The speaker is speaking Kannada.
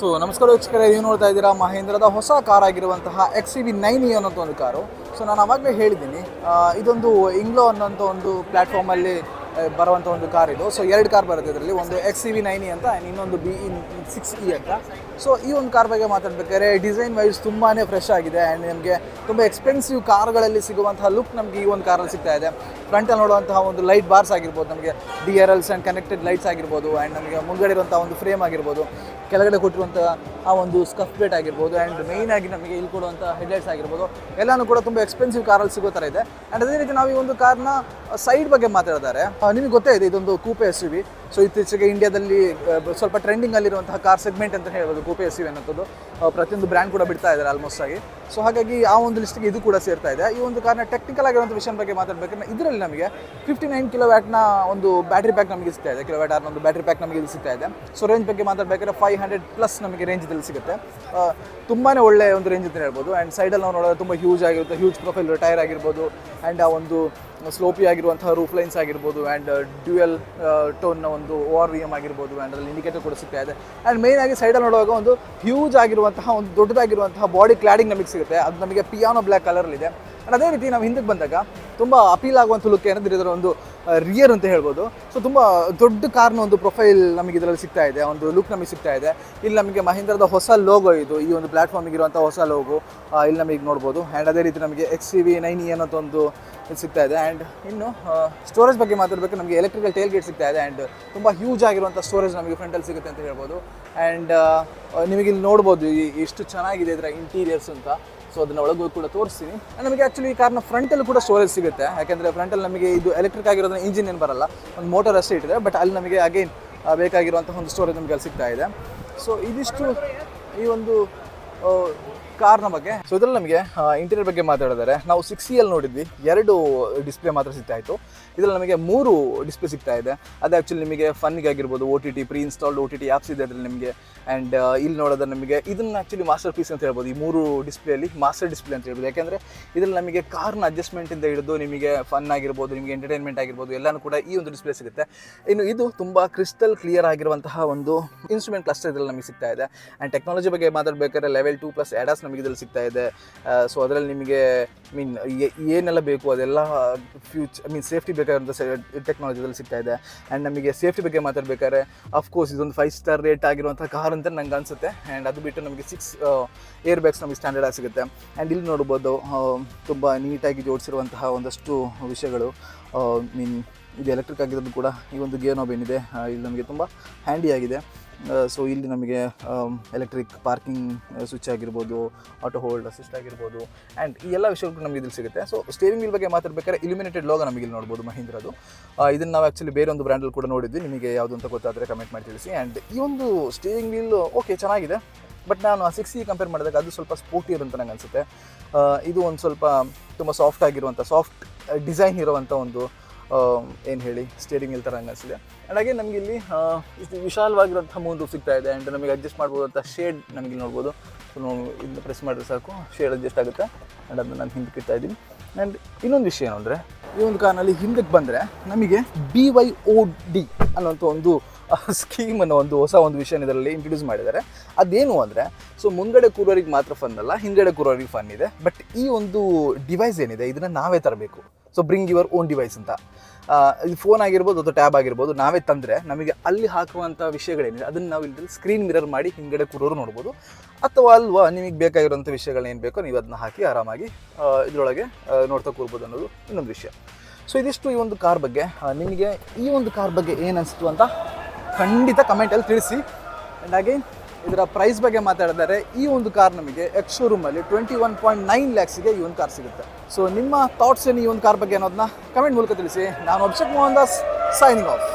ಸೊ ನಮಸ್ಕಾರ ವೀಕ್ಷಕರೇ, ನೀವು ನೋಡ್ತಾ ಇದ್ದೀರಾ ಮಹೇಂದ್ರದ ಹೊಸ ಕಾರ್ ಆಗಿರುವಂತಹ ಎಕ್ಸ್ ವಿ ನೈನ್ ಅನ್ನೋಂಥ ಒಂದು ಕಾರು ಸೊ ನಾನು ಅವಾಗಲೇ ಹೇಳಿದ್ದೀನಿ ಇದೊಂದು ಇಂಗ್ಲೋ ಅನ್ನೋಂಥ ಒಂದು ಪ್ಲ್ಯಾಟ್ಫಾರ್ಮಲ್ಲಿ ಬರುವಂಥ ಒಂದು ಕಾರ್ ಇದು. ಸೊ ಎರಡು ಕಾರ್ ಬರುತ್ತೆ ಇದರಲ್ಲಿ. ಒಂದು ಎಕ್ಸ್ ವಿ ನೈನ್ ಅಂತ, and ಇನ್ನೊಂದು ಬಿ ಇನ್ ಸಿಕ್ಸ್ ಇ ಅಂತ. ಸೊ ಈ ಒಂದು ಕಾರ್ ಬಗ್ಗೆ ಮಾತಾಡ್ಬೇಕಾದ್ರೆ ಡಿಸೈನ್ ವೈಸ್ ತುಂಬಾ ಫ್ರೆಶ್ ಆಗಿದೆ ಆ್ಯಂಡ್ ನಮಗೆ ತುಂಬ ಎಕ್ಸ್ಪೆನ್ಸಿವ್ ಕಾರ್ಗಳಲ್ಲಿ ಸಿಗುವಂತಹ ಲುಕ್ ನಮಗೆ ಈ ಒಂದು ಕಾರಲ್ಲಿ ಸಿಗ್ತಾ ಇದೆ. ಫ್ರಂಟಲ್ಲಿ ನೋಡುವಂತಹ ಒಂದು ಲೈಟ್ ಬಾರ್ಸ್ ಆಗಿರ್ಬೋದು, ನಮಗೆ D R Ls and connected lights ಆಗಿರ್ಬೋದು ಆ್ಯಂಡ್ ನಮಗೆ ಮುಂಗಡೆ ಇರುವಂಥ ಒಂದು ಫ್ರೇಮ್ ಆಗಿರ್ಬೋದು, ಕೆಳಗಡೆ ಕೊಟ್ಟಿರುವಂಥ ಆ ಒಂದು ಸ್ಕಫ್ ಪ್ಲೇಟ್ ಆಗಿರ್ಬೋದು ಆ್ಯಂಡ್ ಆಗಿ ನಮಗೆ ಇಲ್ಲಿ ಕೊಡುವಂಥ ಹೆಡ್ಲೈಟ್ಸ್ ಆಗಿರ್ಬೋದು, ಎಲ್ಲನೂ ಕೂಡ ತುಂಬ ಎಕ್ಸ್ಪೆನ್ಸಿವ್ ಕಾರಲ್ಲಿ ಸಿಗೋ ಥರ ಇದೆ. ಆ್ಯಂಡ್ ಅದೇ ರೀತಿ ನಾವು ಈ ಒಂದು ಕಾರ್ನ ಸೈಡ್ ಬಗ್ಗೆ ಮಾತಾಡಿದ್ದಾರೆ. ನಿಮಗೆ ಗೊತ್ತೇ ಇದೆ, ಇದೊಂದು ಕೂಪೆ ಎಸ್ ವಿ ಸೊ ಇತ್ತೀಚೆಗೆ ಇಂಡಿಯಾದಲ್ಲಿ ಸ್ವಲ್ಪ ಟ್ರೆಂಡಿಂಗ್ ಅಲ್ಲಿರುವಂತಹ ಕಾರ್ ಸೆಗ್ಮೆಂಟ್ ಅಂತ ಹೇಳ್ಬೋದು ಕೂಪೆ ಎಸ್ ಯು ಅನ್ನೋದು ಪ್ರತಿಯೊಂದು ಬ್ರ್ಯಾಂಡ್ ಕೂಡ ಬಿಡ್ತಾ ಇದ್ದಾರೆ ಆಲ್ಮೋಸ್ಟ್ ಆಗಿ. ಸೊ ಹಾಗಾಗಿ ಆ ಒಂದು ಲಿಸ್ಟಿಗೆ ಇದು ಕೂಡ ಸೇರ್ತಾ ಇದೆ. ಈ ಒಂದು ಕಾರ್ನ ಟೆಕ್ನಿಕಲ್ ಆಗಿರುವಂಥ ವಿಷಯ ಬಗ್ಗೆ ಮಾತಾಡಬೇಕಂದ್ರೆ ಇದರಲ್ಲಿ ನಮಗೆ ಫಿಫ್ಟಿ ನೈನ್ ಕಿಲೋ ವ್ಯಾಟ್ನ ಒಂದು ಬ್ಯಾಟ್ರಿ ಪ್ಯಾಕ್ ನಮಗೆ ಸಿಗ್ತಾ ಇದೆ. ಕಿಲೋ ವ್ಯಾಟ್ ಒಂದು ಬ್ಯಾಟ್ರಿ ಪ್ಯಾಕ್ ನಮಗೆ ಇಲ್ಲಿ ಸಿಗ್ತಾ ಇದೆ. ಸೊ ರೇಂಜ್ ಬಗ್ಗೆ ಮಾತಾಡಬೇಕಾದ್ರೆ ಫೈವ್ ಹಂಡ್ರೆಡ್ ಪ್ಲಸ್ ನಮಗೆ ರೇಂಜ್ ಇದರಲ್ಲಿ ಸಿಗುತ್ತೆ. ತುಂಬಾ ಒಳ್ಳೆ ಒಂದು ರೇಂಜ್ ಅಂತ ಹೇಳ್ಬೋದು. ಆ್ಯಂಡ್ ಸೈಡಲ್ಲಿ ನಾವು ನೋಡೋದು ತುಂಬ ಹ್ಯೂಜ್ ಆಗಿರುತ್ತೆ. ಹ್ಯೂಜ್ ಪ್ರೊಫೈಲ್ ಟೈರ್ ಆಗಿರ್ಬೋದು. ಆ್ಯಂಡ್ ಆ ಒಂದು ಸ್ಲೋಪಿ ಆಗಿರುವಂತಹ ರೂಫ್ ಲೈನ್ಸ್ ಆಗಿರ್ಬೋದು. ಆ್ಯಂಡ್ ಡ್ಯೂಯಲ್ ಟೋನ್ನ ಒಂದು ಓವರ್ ವಿ ಎಂ ಆಗಿರ್ಬೋದು ಆ್ಯಂಡ್ ಇಂಡಿಕೇಟರ್ ಕೂಡ ಸಿಗ್ತಾ ಇದೆ. ಆ್ಯಂಡ್ ಮೇನ್ ಆಗಿ ಸೈಡಲ್ಲಿ ನೋಡುವಾಗ ಒಂದು ಹ್ಯೂಜ್ ಆಗಿರುವಂತಹ, ಒಂದು ದೊಡ್ಡದಾಗಿರುವಂತಹ ಬಾಡಿ ಕ್ಲಾಡಿಂಗ್ ನಮಗೆ ಸಿಗುತ್ತೆ ಅದು ನಮಗೆ ಪಿಯಾನೋ ಬ್ಲ್ಯಾಕ್ ಕಲರಲ್ಲಿದೆ ಆ್ಯಂಡ್ ಅದೇ ರೀತಿ ನಾವು ಹಿಂದಕ್ಕೆ ಬಂದಾಗ ತುಂಬ ಅಪೀಲ್ ಆಗುವಂಥ ಲುಕ್ ಏನಂದ್ರೆ ಇದರ ಒಂದು ರಿಯರ್ ಅಂತ ಹೇಳ್ಬೋದು. ಸೊ ತುಂಬ ದೊಡ್ಡ ಕಾರ್ನ ಒಂದು ಪ್ರೊಫೈಲ್ ನಮಗೆ ಇದರಲ್ಲಿ ಸಿಗ್ತಾ ಇದೆ. ಒಂದು ಲುಕ್ ನಮಗೆ ಸಿಗ್ತಾ ಇದೆ. ಇಲ್ಲಿ ನಮಗೆ ಮಹೀಂದ್ರದ ಹೊಸ ಲೋಗೋ ಇದು. ಈ ಒಂದು ಪ್ಲಾಟ್ಫಾರ್ಮಿಗೆ ಇರುವಂಥ ಹೊಸ ಲೋಗೋ ಇಲ್ಲಿ ನಮಗೆ ನೋಡ್ಬೋದು. ಆ್ಯಂಡ್ ಅದೇ ರೀತಿ ನಮಗೆ ಎಕ್ಸ್ ಸಿ ವಿ ನೈನ್ ಅನ್ನೋಂಥ ಒಂದು ಇದು ಸಿಗ್ತಾ ಇದೆ. ಆ್ಯಂಡ್ ಇನ್ನು ಸ್ಟೋರೇಜ್ ಬಗ್ಗೆ ಮಾತಾಡಬೇಕು ನಮಗೆ ಎಲೆಕ್ಟ್ರಿಕಲ್ ಟೇಲ್ ಗೇಟ್ ಸಿಗ್ತಾ ಇದೆ. ಆ್ಯಂಡ್ ತುಂಬ ಹ್ಯೂಜ್ ಆಗಿರುವಂಥ ಸ್ಟೋರೇಜ್ ನಮಗೆ ಫ್ರಂಟಲ್ಲಿ ಸಿಗುತ್ತೆ ಅಂತ ಹೇಳ್ಬೋದು. ಆ್ಯಂಡ್ ನಿಮಗೆ ಇಲ್ಲಿ ನೋಡ್ಬೋದು ಎಷ್ಟು ಚೆನ್ನಾಗಿದೆ ಇದರ ಇಂಟೀರಿಯರ್ಸ್ ಅಂತ. ಸೊ ಅದನ್ನ ಒಳಗೂ ಕೂಡ ತೋರಿಸ್ತೀನಿ. ನಮಗೆ ಆ್ಯಕ್ಚುಲಿ ಈ ಕಾರ್ನ ಫ್ರಂಟಲ್ಲಿ ಕೂಡ ಸ್ಟೋರೇಜ್ ಸಿಗುತ್ತೆ. ಯಾಕೆಂದರೆ ಫ್ರಂಟಲ್ಲಿ ನಮಗೆ ಇದು ಎಲೆಕ್ಟ್ರಿಕ್ ಆಗಿರೋದ್ರೆ ಇಂಜಿನ್ ಏನು ಬರಲ್ಲ. ಒಂದು ಮೋಟರ್ ಅಷ್ಟೇ ಇಟ್ಟಿದೆ ಬಟ್ ಅಲ್ಲಿ ನಮಗೆ ಅಗೇನ್ ಬೇಕಾಗಿರುವಂಥ ಒಂದು ಸ್ಟೋರೇಜ್ ನಮಗೆ ಅಲ್ಲಿ ಸಿಗ್ತಾ ಇದೆ. ಸೊ ಇದಿಷ್ಟು ಈ ಒಂದು ಕಾರ್ನ ಬಗ್ಗೆ. ಸೊ ಇದರಲ್ಲಿ ನಮಗೆ ಇಂಟೀರಿಯರ್ ಬಗ್ಗೆ ಮಾತಾಡಿದರೆ. ನಾವು ಸಿಕ್ಸ್ ಎಲ್ ನೋಡಿದ್ವಿ. ಎರಡು ಡಿಸ್ಪ್ಲೇ ಮಾತ್ರ ಸಿಗ್ತಾ ಇತ್ತು. ಇದರಲ್ಲಿ ನಮಗೆ ಮೂರು ಡಿಸ್ಪ್ಲೇ ಸಿಗ್ತಾ ಇದೆ. ಅದು ಆ್ಯಕ್ಚುಲಿ ನಿಮಗೆ ಫನ್ನಿಗೆ ಆಗಿರ್ಬೋದು O T T pre installed O T T apps ಇದೆ ಅದರಲ್ಲಿ ನಿಮಗೆ. ಆ್ಯಂಡ್ ಇಲ್ಲಿ ನೋಡೋದ್ರೆ ನಮಗೆ ಇದನ್ನು ಆ್ಯಕ್ಚುಲಿ ಮಾಸ್ಟರ್ ಪೀಸ್ ಅಂತ ಹೇಳ್ಬೋದು. ಈ ಮೂರು ಡಿಸ್ಪ್ಲೇಲಿ ಮಾಸ್ಟರ್ ಡಿಸ್ಪ್ಲೇ ಅಂತ ಹೇಳ್ಬೋದು. ಯಾಕೆಂದರೆ ಇದರಲ್ಲಿ ನಮಗೆ ಕಾರ್ನ ಅಡ್ಜಸ್ಟ್ಮೆಂಟಿಂದ ಹಿಡಿದು ನಿಮಗೆ ಫನ್ ಆಗಿರ್ಬೋದು, ನಿಮಗೆ ಎಂಟರ್ಟೈನ್ಮೆಂಟ್ ಆಗಿರ್ಬೋದು, ಎಲ್ಲನೂ ಕೂಡ ಈ ಒಂದು ಡಿಸ್ಪ್ಲೇ ಸಿಗುತ್ತೆ. ಇನ್ನು ಇದು ತುಂಬ ಕ್ರಿಸ್ಟಲ್ ಕ್ಲಿಯರ್ ಆಗಿರುವಂತಹ ಒಂದು ಇನ್ಸ್ಟ್ರೂಮೆಂಟ್ ಕ್ಲಸ್ಟರ್ ಇದರಲ್ಲಿ ನಮಗೆ ಸಿಗ್ತಾ ಇದೆ. ಆ್ಯಂಡ್ ಟೆಕ್ನಾಲಜಿ ಬಗ್ಗೆ ಮಾತಾಡಬೇಕಾದ್ರೆ ಲೆವೆಲ್ ಟೂ ಪ್ಲಸ್ ಎಡಾಸ್ ನಮಗೆ ಇದರಲ್ಲಿ ಸಿಗ್ತಾ ಇದೆ. ಸೊ ಅದರಲ್ಲಿ ನಿಮಗೆ ಮೀನ್ ಏನೆಲ್ಲ ಬೇಕು, ಅದೆಲ್ಲ ಫ್ಯೂಚ್ ಮೀನ್ ಸೇಫ್ಟಿ ಬೇಕಾದಂಥ ಟೆಕ್ನಾಲಜಿದಲ್ಲಿ ಸಿಗ್ತಾ ಇದೆ. ಆ್ಯಂಡ್ ನಮಗೆ ಸೇಫ್ಟಿ ಬಗ್ಗೆ ಮಾತಾಡಬೇಕಾದ್ರೆ ಅಫ್ಕೋರ್ಸ್ ಇದೊಂದು ಫೈವ್ ಸ್ಟಾರ್ ರೇಟ್ ಆಗಿರುವಂಥ ಕಾರ್ ಅಂತ ನಂಗೆ ಅನಿಸುತ್ತೆ. ಆ್ಯಂಡ್ ಅದು ಬಿಟ್ಟು ನಮಗೆ ಸಿಕ್ಸ್ ಏರ್ ಬ್ಯಾಗ್ಸ್ ನಮಗೆ ಸ್ಟ್ಯಾಂಡರ್ಡ್ ಆಗಿ ಸಿಗುತ್ತೆ. ಆ್ಯಂಡ್ ಇಲ್ಲಿ ನೋಡ್ಬೋದು ತುಂಬ ನೀಟಾಗಿ ಜೋಡಿಸಿರುವಂತಹ ಒಂದಷ್ಟು ವಿಷಯಗಳು. ಮೀನ್ ಇದು ಎಲೆಕ್ಟ್ರಿಕ್ ಆಗಿರೋದು ಕೂಡ ಈ ಒಂದು ಗೇರ್ ನಾಬ್ ಏನಿದೆ ಇಲ್ಲಿ ನಮಗೆ ತುಂಬ ಹ್ಯಾಂಡಿ ಆಗಿದೆ. ಸೊ ಇಲ್ಲಿ ನಮಗೆ ಎಲೆಕ್ಟ್ರಿಕ್ ಪಾರ್ಕಿಂಗ್ ಸ್ವಿಚ್ ಆಗಿರ್ಬೋದು ಆಟೋ ಹೋಲ್ಡ್ ಅಸಿಸ್ಟ್ ಆಗಿರ್ಬೋದು ಆ್ಯಂಡ್ ಈ ಎಲ್ಲ ವಿಷಯಗಳು ನಮಗೆ ಇಲ್ಲಿ ಸಿಗುತ್ತೆ. ಸೊ ಸ್ಟೇರಿಂಗ್ ವೀಲ್ ಬಗ್ಗೆ ಮಾತಾಡ್ಬೇಕಾದ್ರೆ ಇಲ್ಯುಮಿನೇಟೆಡ್ ಲೋಗ ನಮಗೆ ಇಲ್ಲಿ ನೋಡ್ಬೋದು ಮಹೀಂದ್ರದು. ಇದನ್ನು ನಾವು ಆ್ಯಕ್ಚುಲಿ ಬೇರೆ ಒಂದು ಬ್ರ್ಯಾಂಡಲ್ಲಿ ಕೂಡ ನೋಡಿದ್ವಿ. ನಿಮಗೆ ಯಾವುದು ಅಂತ ಗೊತ್ತಾದರೆ ಕಮೆಂಟ್ ಮಾಡಿ ತಿಳಿಸಿ. ಆ್ಯಂಡ್ ಈ ಒಂದು ಸ್ಟೇರಿಂಗ್ ವೀಲ್ ಓಕೆ ಚೆನ್ನಾಗಿದೆ. ಬಟ್ ನಾನು ಸಿಕ್ಸ್ ಕಂಪೇರ್ ಮಾಡಿದಾಗ ಅದು ಸ್ವಲ್ಪ ಸ್ಪೋರ್ಟಿಯರ್ ಅಂತ ನಂಗೆ ಅನಿಸುತ್ತೆ. ಇದು ಒಂದು ಸ್ವಲ್ಪ ತುಂಬ ಸಾಫ್ಟ್ ಆಗಿರುವಂಥ ಸಾಫ್ಟ್ ಡಿಸೈನ್ ಇರುವಂಥ ಒಂದು ಏನು ಹೇಳಿ ಸ್ಟೇರಿಂಗ್ ಇಲ್ಲಿ ಥರ ಹಂಗೆ ಅನಿಸಿದೆ ಆ್ಯಂಡ್ ಹಾಗೆ ನಮಗೆ ಇಲ್ಲಿ ಆ, ಇಷ್ಟು ವಿಶಾಲವಾಗಿರುವಂಥ ಮೂರು ಸಿಗ್ತಾ ಇದೆ ಆ್ಯಂಡ್ ನಮಗೆ ಅಡ್ಜಸ್ಟ್ ಮಾಡ್ಬೋದಂಥ ಶೇಡ್ ನಮಗೆ ನೋಡ್ಬೋದು. ಸೊ ಇದನ್ನ ಪ್ರೆಸ್ ಮಾಡಿದ್ರೆ ಸಾಕು ಶೇಡ್ ಅಡ್ಜಸ್ಟ್ ಆಗುತ್ತೆ. ಆ್ಯಂಡ್ ಅದನ್ನು ನಾನು ಹಿಂದಕ್ಕೆ ಇಡ್ತಾ ಇದ್ದೀನಿ. ಆ್ಯಂಡ್ ಇನ್ನೊಂದು ವಿಷಯ ಏನು ಅಂದರೆ ಈ ಒಂದು ಕಾರ್ನಲ್ಲಿ ಹಿಂದಕ್ಕೆ ಬಂದರೆ ನಮಗೆ ಬಿ ವೈ ಓ ಡಿ ಅನ್ನೋಂಥ ಒಂದು ಸ್ಕೀಮ್ ಅನ್ನೋ ಒಂದು ಹೊಸ ಒಂದು ವಿಷಯ ಇದರಲ್ಲಿ ಇಂಟ್ರೊಡ್ಯೂಸ್ ಮಾಡಿದ್ದಾರೆ. ಅದೇನು ಅಂದರೆ ಸೊ ಮುಂಗಡೆ ಕೂರೋರಿಗೆ ಮಾತ್ರ ಫನ್ ಅಲ್ಲ ಹಿಂದ್ಗಡೆ ಕೂರೋರಿಗೆ ಫನ್ ಇದೆ. ಬಟ್ ಈ ಒಂದು ಡಿವೈಸ್ ಏನಿದೆ ಇದನ್ನು ನಾವೇ ತರಬೇಕು. So bring your own device ಅಂತ. ಇದು ಫೋನ್ ಆಗಿರ್ಬೋದು ಅಥವಾ ಟ್ಯಾಬ್ ಆಗಿರ್ಬೋದು, ನಾವೇ ತಂದರೆ ನಮಗೆ ಅಲ್ಲಿ ಹಾಕುವಂಥ ವಿಷಯಗಳೇನಿದೆ, ಅದನ್ನು ನಾವು ಇಲ್ಲಿ ಸ್ಕ್ರೀನ್ ಮಿರರ್ ಮಾಡಿ ಹಿಂಗಡೆ ಕೂರೋರು ನೋಡ್ಬೋದು. ಅಥವಾ ಅಲ್ವಾ, ನಿಮಗೆ ಬೇಕಾಗಿರುವಂಥ ವಿಷಯಗಳೇನು ಬೇಕೋ ನೀವು ಅದನ್ನ ಹಾಕಿ ಆರಾಮಾಗಿ ಇದರೊಳಗೆ ನೋಡ್ತಾ ಕೂರ್ಬೋದು ಅನ್ನೋದು ಇನ್ನೊಂದು ವಿಷಯ. ಸೊ ಇದಿಷ್ಟು ಈ ಒಂದು ಕಾರ್ ಬಗ್ಗೆ. ನಿಮಗೆ ಈ ಒಂದು ಕಾರ್ ಬಗ್ಗೆ ಏನು ಅನಿಸ್ತು ಅಂತ ಖಂಡಿತ ಕಮೆಂಟಲ್ಲಿ ತಿಳಿಸಿ. ಆ್ಯಂಡ್ ಅಗೈನ್ ಇದರ ಪ್ರೈಸ್ ಬಗ್ಗೆ ಮಾತಾಡಿದರೆ, ಈ ಒಂದು ಕಾರ್ ನಮಗೆ ಎಕ್ಸ್ ಶೋರೂಮಲ್ಲಿ ಟ್ವೆಂಟಿ ಒನ್ ಪಾಯಿಂಟ್ ನೈನ್ ಲ್ಯಾಕ್ಸಿಗೆ ಈ ಒಂದು ಕಾರ್ ಸಿಗುತ್ತೆ. ಸೊ ನಿಮ್ಮ ಥಾಟ್ಸ್ ಏನು ಈ ಒಂದು ಕಾರ್ ಬಗ್ಗೆ ಅನ್ನೋದನ್ನ ಕಮೆಂಟ್ ಮೂಲಕ ತಿಳಿಸಿ. ನಾನು ಅಭಿಷೇಕ್ ಮೋಹನ್ ದಾಸ್ ಸೈನಿಂಗ್ ಆಫ್